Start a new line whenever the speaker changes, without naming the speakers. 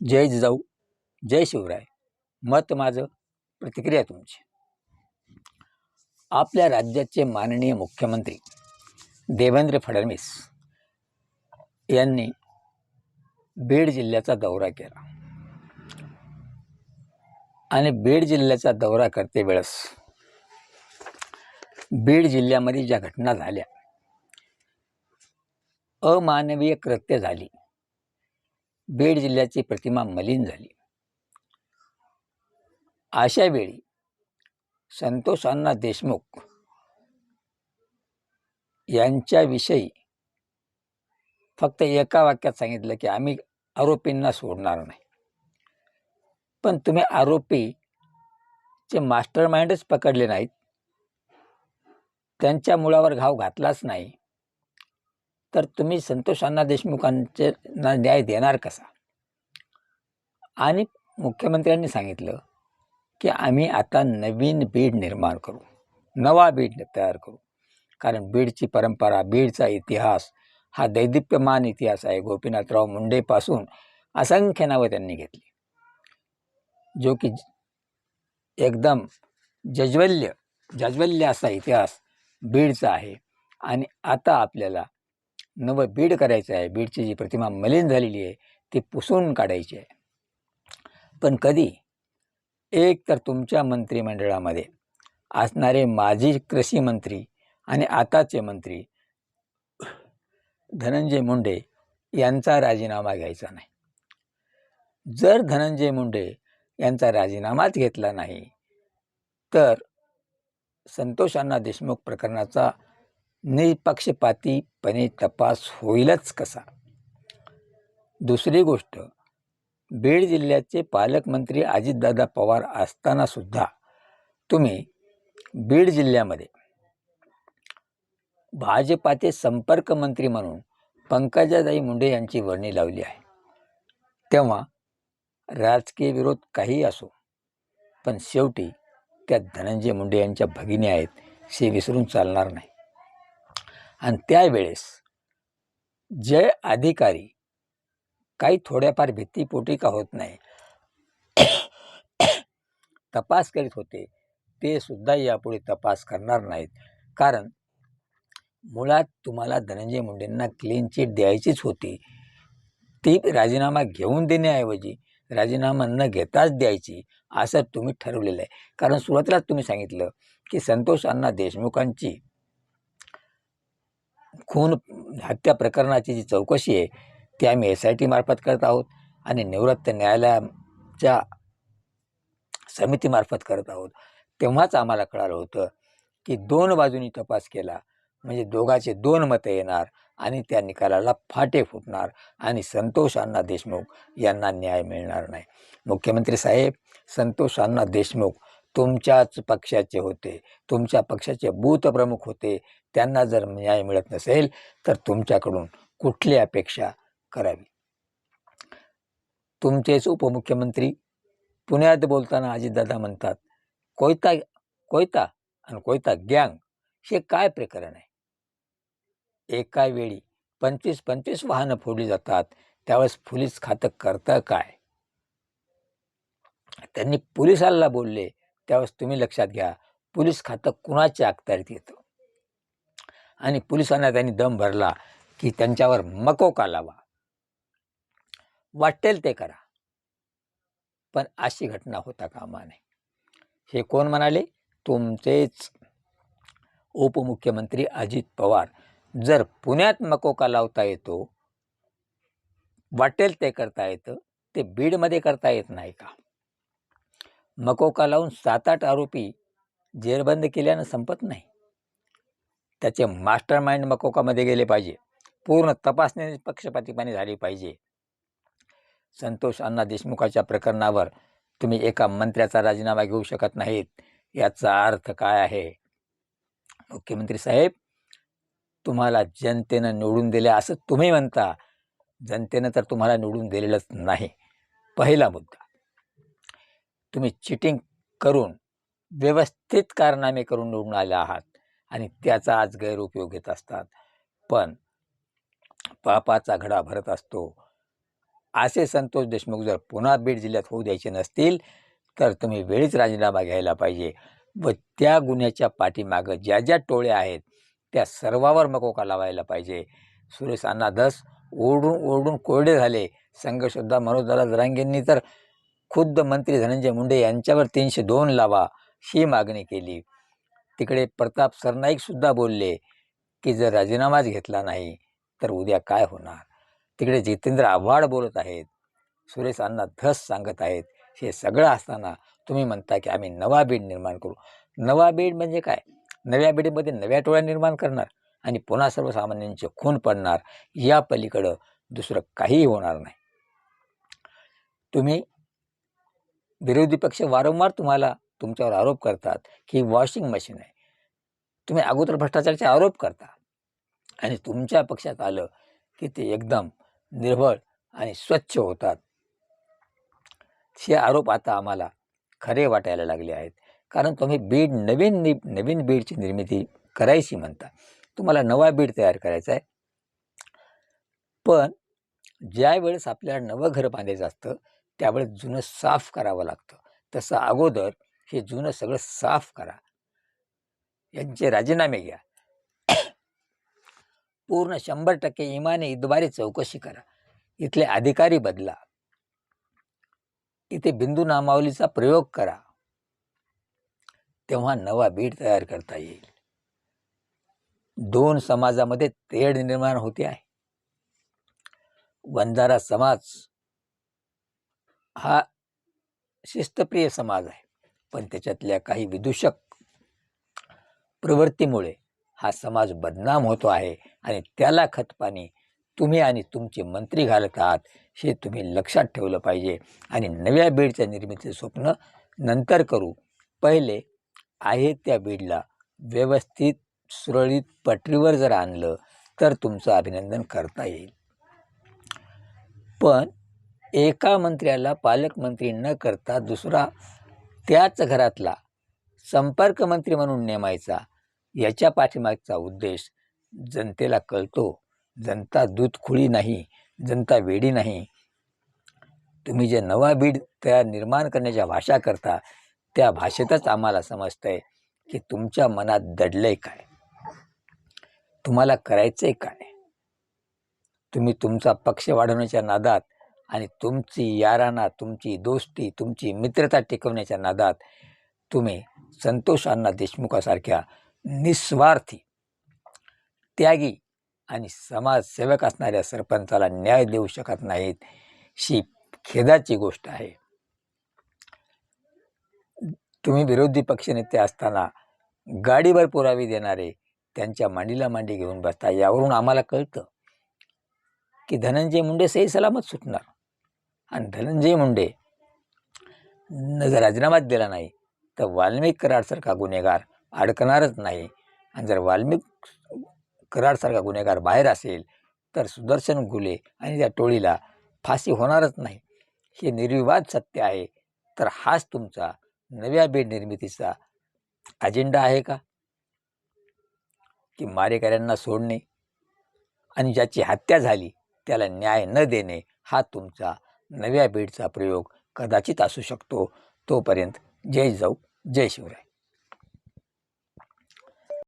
जय जिजाऊ जय शिवराय. मत माझं प्रतिक्रिया तुमची. आपल्या राज्याचे माननीय मुख्यमंत्री देवेंद्र फडणवीस यांनी बीड जिल्ह्याचा दौरा केला. आणि बीड जिल्ह्याचा दौरा करते वेळेस बीड जिल्ह्यामध्ये ज्या घटना झाल्या अमानवीय कृत्य झाली. बीड जिल्ह्याची प्रतिमा मलिन झाली. अशा वेळी देशमुख यांच्याविषयी फक्त एका वाक्यात सांगितलं की आम्ही आरोपींना सोडणार नाही. पण तुम्ही आरोपीचे मास्टर माइंडच पकडले नाहीत. त्यांच्या मुळावर घाव घातलाच नाही. तर तुम्ही संतोषांना देशमुखांचे ना न्याय देणार कसा? आणि मुख्यमंत्र्यांनी सांगितलं की आम्ही आता नवीन बीड निर्माण करू नवा बीड तयार करू. कारण बीडची परंपरा बीडचा इतिहास हा दैदिप्यमान इतिहास आहे. गोपीनाथराव मुंडेपासून असंख्य नावं त्यांनी घेतली. जो की ज- एकदम जज्वल्य जज्वल्य असा इतिहास बीडचा आहे. आणि आता आपल्याला नवं बीड करायचं आहे. बीडची जी प्रतिमा मलिन झालेली आहे ती पुसून काढायची आहे. पण कधी? एक तर तुमच्या मंत्रिमंडळामध्ये असणारे माजी कृषी मंत्री आणि आताचे मंत्री धनंजय मुंडे यांचा राजीनामा घ्यायचा नाही. जर धनंजय मुंडे यांचा राजीनामाच घेतला नाही तर संतोषांना देशमुख प्रकरणाचा निष्पक्षपातीपणे तपास होईलच कसा? दुसरी गोष्ट बीड जिल्ह्याचे पालकमंत्री अजितदादा पवार असतानासुद्धा तुम्ही बीड जिल्ह्यामध्ये भाजपाचे संपर्क मंत्री म्हणून पंकजाताई मुंडे यांची वर्णी लावली आहे. तेव्हा राजकीय विरोध काही असो पण शेवटी त्या धनंजय मुंडे यांच्या भगिनी आहेत हे विसरून चालणार नाही. आणि त्यावेळेस जे अधिकारी काही थोड्याफार भीतीपोटी का होत नाही तपास करीत होते ते सुद्धा यापुढे तपास करणार नाहीत. कारण मुळात तुम्हाला धनंजय मुंडेंना क्लीन चिट द्यायचीच होती. ती राजीनामा घेऊन देण्याऐवजी राजीनामा न घेताच द्यायची असं तुम्ही ठरवलेलं आहे. कारण सुरुवातीलाच तुम्ही सांगितलं की संतोष अण्णा देशमुखांची खून हत्या प्रकरणाची जी चौकशी आहे ती आम्ही एस आय टीमार्फत करत आहोत आणि निवृत्त न्यायालयाच्या समितीमार्फत करत आहोत. तेव्हाच आम्हाला कळालं होतं की दोन बाजूनी तपास केला म्हणजे दोघाचे दोन मतं येणार आणि त्या निकालाला फाटे फुटणार आणि संतोष अण्णा देशमुख यांना न्याय मिळणार नाही. मुख्यमंत्री साहेब संतोष अण्णा देशमुख तुमच्याच पक्षाचे होते. तुमच्या पक्षाचे बूथ प्रमुख होते. त्यांना जर न्याय मिळत नसेल तर तुमच्याकडून कुठली अपेक्षा करावी? तुमचेच उपमुख्यमंत्री पुण्यात बोलताना अजितदादा म्हणतात कोयता कोयता आणि कोयता गँग हे काय प्रकरण आहे? एका वेळी पंचवीस पंचवीस वाहनं फोडली जातात. त्यावेळेस पोलीस खातं करतं काय? त्यांनी पोलिसाला बोलले त्यावेळेस तुम्ही लक्षात घ्या पोलीस खातं कुणाच्या अखत्यारीत येतं? आणि पोलिसांना त्यांनी दम भरला की त्यांच्यावर मकोका लावा? वाटेल ते करा. पण अशी घटना होता कामा नये. हे कोण म्हणाले? तुमचेच उपमुख्यमंत्री अजित पवार. जर पुण्यात मकोका लावता येतो वाटेल ते करता येतं ते बीडमध्ये करता येत नाही का? मकोका लावून सात आठ आरोपी जेरबंद केल्यानं संपत नाही. त्याचे मास्टर माइंड मकोकामध्ये गेले पाहिजे. पूर्ण तपासणी पक्षपातीपणे झाली पाहिजे. संतोष अण्णा देशमुखाच्या प्रकरणावर तुम्ही एका मंत्र्याचा राजीनामा घेऊ शकत नाहीत. याचा अर्थ काय आहे? मुख्यमंत्री साहेब तुम्हाला जनतेनं निवडून दिले असं तुम्ही म्हणता. जनतेनं तर तुम्हाला निवडून दिलेलंच नाही. पहिला मुद्दा. तुम्ही चिटिंग करून व्यवस्थित कारनामे करून निवडून आले आहात आणि त्याचा आज गैरउपयोग घेत असतात. पण पापाचा घडा भरत असतो. असे संतोष देशमुख जर पुन्हा बीड जिल्ह्यात होऊ द्यायचे नसतील तर तुम्ही वेळीच राजीनामा घ्यायला पाहिजे व त्या गुन्ह्याच्या पाठीमागं ज्या ज्या टोळ्या आहेत त्या सर्वावर मकोका लावायला पाहिजे? सुरेश अण्णा धस ओरडून ओरडून कोरडे झाले. संघशुद्धा मनोजदादा जरांगेंनी तर खुद्द मंत्री धनंजय मुंडे यांच्यावर तीनशे दोन लावा ही मागणी केली. तिकडे प्रताप सरनाईकसुद्धा बोलले की जर राजीनामाच घेतला नाही तर उद्या काय होणार? तिकडे जितेंद्र आव्हाड बोलत आहेत. सुरेश अण्णा धस सांगत आहेत. हे सगळं असताना तुम्ही म्हणता की आम्ही नवा बीड निर्माण करू. नवा बीड म्हणजे काय? नव्या बीडमध्ये नव्या टोळ्या निर्माण करणार आणि पुन्हा सर्वसामान्यांचे खून पडणार या पलीकडं दुसरं काहीही होणार नाही. तुम्ही विरोधी पक्ष वारंवार तुम्हाला तुमच्यावर आरोप करतात की वॉशिंग मशीन आहे. तुम्ही अगोदर भ्रष्टाचाराचे आरोप करता आणि तुमच्या पक्षात आलं की ते एकदम निर्भळ आणि स्वच्छ होतात. हे आरोप आता आम्हाला खरे वाटायला लागले आहेत. कारण तुम्ही बीड नवीन नि नवीन बीडची निर्मिती करायची म्हणता. तुम्हाला नवा बीड तयार करायचा आहे. पण ज्या वेळेस आपल्याला नवं घर बांधायचं असतं त्यावेळेस जुनं साफ करावं लागतं. तसं अगोदर हे जुनं सगळं साफ करा. यांचे राजीनामे घ्या. पूर्ण शंभर टक्के इमाने इतबारी चौकशी करा. इथले अधिकारी बदला. इथे बिंदू नामावलीचा प्रयोग करा. तेव्हा नवा बीड तयार करता येईल. दोन समाजामध्ये तेढ निर्माण होते आहे. वंजारा समाज हा शिस्तप्रिय समाज आहे. पण त्याच्यातल्या काही विदूषक प्रवृत्तीमुळे हा समाज बदनाम होतो आहे आणि त्याला खतपाणी तुम्ही आणि तुमचे मंत्री घालत आहात हे तुम्ही लक्षात ठेवलं पाहिजे. आणि नव्या बीडच्या निर्मितीचे स्वप्न नंतर करू. पहिले आहे त्या बीडला व्यवस्थित सुरळीत पटरीवर जर आणलं तर तुमचं अभिनंदन करता येईल. पण एका मंत्र्याला पालकमंत्री न करता दुसरा त्याच घरातला संपर्क मंत्री म्हणून नेमायचा याच्या पाठीमागचा उद्देश जनतेला कळतो. जनता दूधखुळी नाही जनता वेडी नाही. तुम्ही जे नवा बीड तयार निर्माण करण्याच्या भाषा करता त्या भाषेतच आम्हाला समजतंय की तुमच्या मनात दडलंय काय? तुम्हाला करायचंय काय? तुम्ही तुमचा पक्ष वाढवण्याच्या नादात आणि तुमची याराना तुमची दोस्ती तुमची मित्रता टिकवण्याच्या नादात तुम्ही संतोष अण्णा देशमुखासारख्या निस्वार्थी त्यागी आणि समाजसेवक असणाऱ्या सरपंचाला न्याय देऊ शकत नाहीत ही खेदाची गोष्ट आहे. तुम्ही विरोधी पक्षनेते असताना गाडीवर पुरावे देणारे त्यांच्या मांडीला मांडी घेऊन बसता यावरून आम्हाला कळतं की धनंजय मुंडे सही सलामत सुटणार. आणि धनंजय मुंडे. न जर राजीनामा दिला नाही तर वाल्मिक कराडसारखा गुन्हेगार अडकणारच नाही. आणि जर वाल्मिक कराडसारखा गुन्हेगार बाहेर असेल तर सुदर्शन गुले आणि त्या टोळीला फाशी होणारच नाही. हे निर्विवाद सत्य आहे. तर हाच तुमचा नव्या बेड निर्मितीचा अजेंडा आहे का? की मारेकऱ्यांना सोडणे आणि ज्याची हत्या झाली त्याला न्याय न देणे हा तुमचा नव्या बीडचा प्रयोग कदाचित असू शकतो. तोपर्यंत जय जाऊ जय शिवराय.